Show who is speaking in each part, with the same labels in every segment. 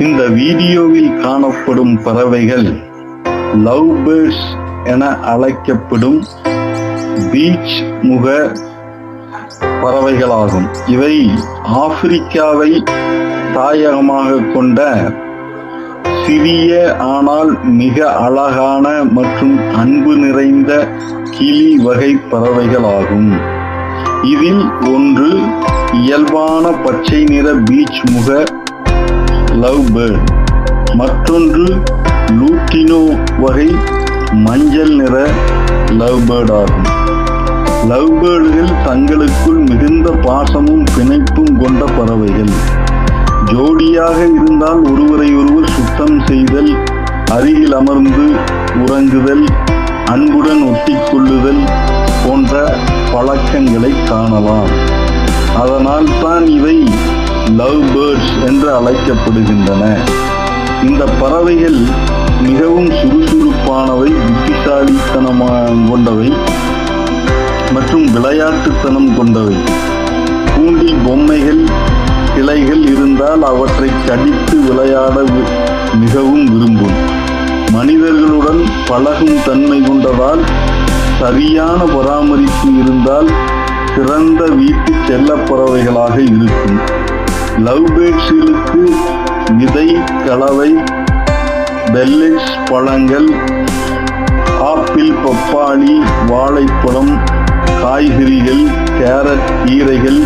Speaker 1: இந்த வீடியோவில் காணப்படும் பறவைகள் லவ் பேர்ட்ஸ் என அழைக்கப்படும் பீச் முக பறவைகளாகும். இவை ஆப்பிரிக்காவை தாயகமாக கொண்ட சிறிய ஆனால் மிக அழகான மற்றும் அன்பு நிறைந்த கிளி வகை பறவைகளாகும். இதில் ஒன்று இயல்பான பச்சை நிற பீச் முக லவ் பேர்ட் மற்றொன்று லூட்டினோ வகை மஞ்சள் நிற லவ் பேர்ட் ஆகும் லவ் பேர்டுகள் தங்களுக்குள் மிகுந்த பாசமும் பிணைப்பும் கொண்ட பறவைகள். ஜோடியாக இருந்தால் ஒருவரை ஒருவர் சுத்தம் செய்தல் அருகில் அமர்ந்து உறங்குதல் அன்புடன் ஒட்டிக்கொள்ளுதல் போன்ற பழக்கங்களை காணலாம். அதனால் தான் இவை லவ் பேர்ட்ஸ் என்று அழைக்கப்படுகின்றன. இந்த பறவைகள் மிகவும் சுறுசுறுப்பானவை புத்திசாலித்தனமாக கொண்டவை மற்றும் விளையாட்டுத்தனம் கொண்டவை. கூண்டில் பொம்மைகள் கிளைகள் இருந்தால் அவற்றை கடித்து விளையாட வி- மிகவும் விரும்பும். மனிதர்களுடன் பழகும் தன்மை கொண்டதால் சரியான பராமரிப்பு இருந்தால் சிறந்த வீட்டு செல்லப் பறவைகளாக இருக்கும். லவ் பேர்ட்ஸ்களுக்கு விதை கலவை பெல்லெட்ஸ் பழங்கள் ஆப்பிள் பப்பாளி வாழைப்பழம் காய்கறிகள் கேரட் கீரைகள்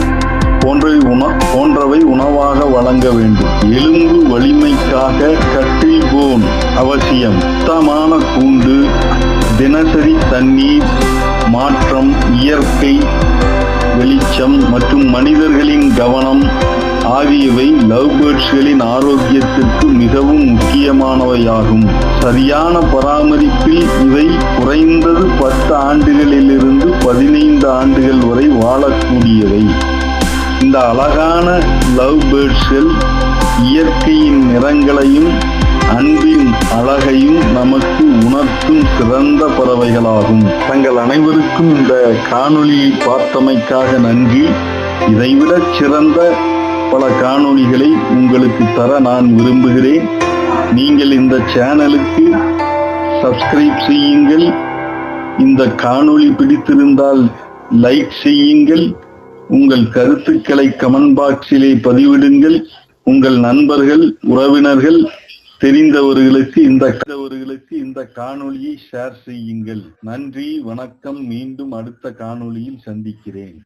Speaker 1: போன்றவை உண போன்றவை உணவாக வழங்க வேண்டும். எலும்பு வலிமைக்காக கட்டில் போன் அவசியம். சுத்தமான கூண்டு தினசரி தண்ணீர் மாற்றம் இயற்கை வெளிச்சம் மற்றும் மனிதர்களின் கவனம் ஆகியவை லவ் பேர்ட்ஸ்களின் ஆரோக்கியத்திற்கு மிகவும் முக்கியமானவையாகும். சரியான பராமரிப்பில் இவை குறைந்தது பத்து ஆண்டுகளிலிருந்து பதினைந்து ஆண்டுகள் வரை வாழக்கூடியவை. இந்த அழகான லவ் பேர்ட்ஸ்கள் இயற்கையின் நிறங்களையும் அன்பின் அழகையும் நமக்கு உணர்த்தும் சிறந்த பறவைகளாகும். தங்கள் அனைவருக்கும் இந்த காணொளியை பார்த்தமைக்காக நன்றி. இதைவிட சிறந்த பல காணொளிகளை உங்களுக்கு தர நான் விரும்புகிறேன். நீங்கள் இந்த சேனலுக்கு சப்ஸ்கிரைப் செய்யுங்கள். இந்த காணொளி பிடித்திருந்தால் லைக் செய்யுங்கள். உங்கள் கருத்துக்களை கமெண்ட் பாக்ஸிலே பதிவிடுங்கள். உங்கள் நண்பர்கள் உறவினர்கள் தெரிந்தவர்களுக்கு இந்த தெரிந்தவர்களுக்கு இந்த காணொளியை ஷேர் செய்யுங்கள். நன்றி வணக்கம். மீண்டும் அடுத்த காணொளியில் சந்திக்கிறேன்.